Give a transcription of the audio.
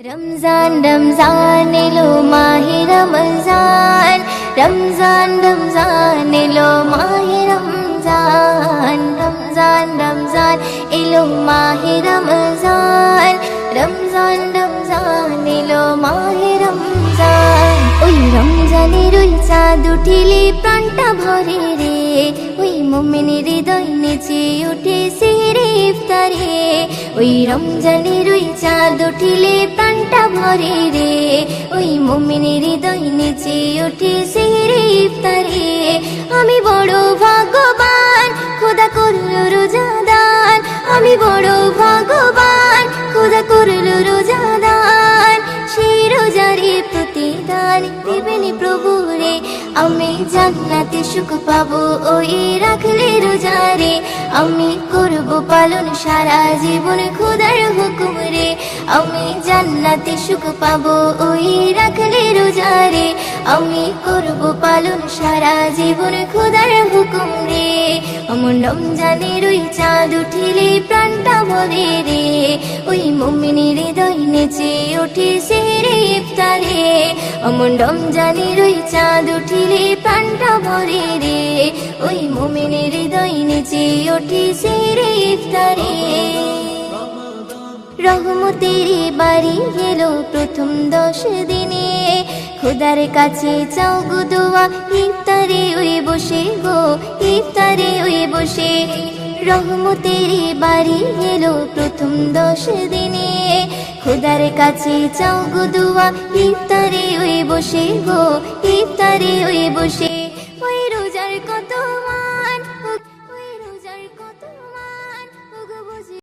রমজান রমজান এলো মাহে রমজান রমজান রমজান এলো মাহে রমজান রমজান রমজান এলো মাহে রমজান রমজান রমজান এলো মাহে রমজান ওই রমজানের ওই চাঁদ উঠিলে প্রাণটা ভরে রে ওই মোমেনের হৃদয় নেচে উঠে সেরে ইফতারে ওই রমজানের ওই চাঁদ প্রাণটা রে, ওই মোমেনের হৃদয় নেচে উঠে সেরে ইফতারে। আমি বড় ভাগ্যবান, খোদা করল রোজাদান। আমি বড় ভাগ্যবান, খোদা করল রোজাদান। সেই রোজারে প্রতিদান দেবেন প্রভু রে, আমি জান্নাতে সুখ পাবো, ওই রাখলে রোজারে আমি করব পালন সারা জীবন খোদার হুকুম জান্নাতে সুখ পাবো, ওই রাখলে রোজারে আমি করব পালন সারা জীবন খোদার হুকুম রে। অমন রমজানের ওই চাঁদ উঠিলে প্রাণটা ভরে রে। ওই মমিনের হৃদয় নেচে ওঠে সেরে ইফতারে। অমন রমজানের ওই চাঁদ উঠিলে প্রাণটা ভরে রে। ওই মমিনের হৃদয় নেচে ওঠে সেরে ইফতারে। রহমতের বাড়ি এলো প্রথম দশ দিনে। খোদার কাছে চাও গো দোয়া, ইফতারে ওই বসে গো, ইফতারে ওই বসে। রহমতের বাড়ি এলো প্রথম দশ দিনে। খোদার কাছে চাও গো দোয়া, ইফতারে ওই বসে গো, ইফতারে ওই বসে।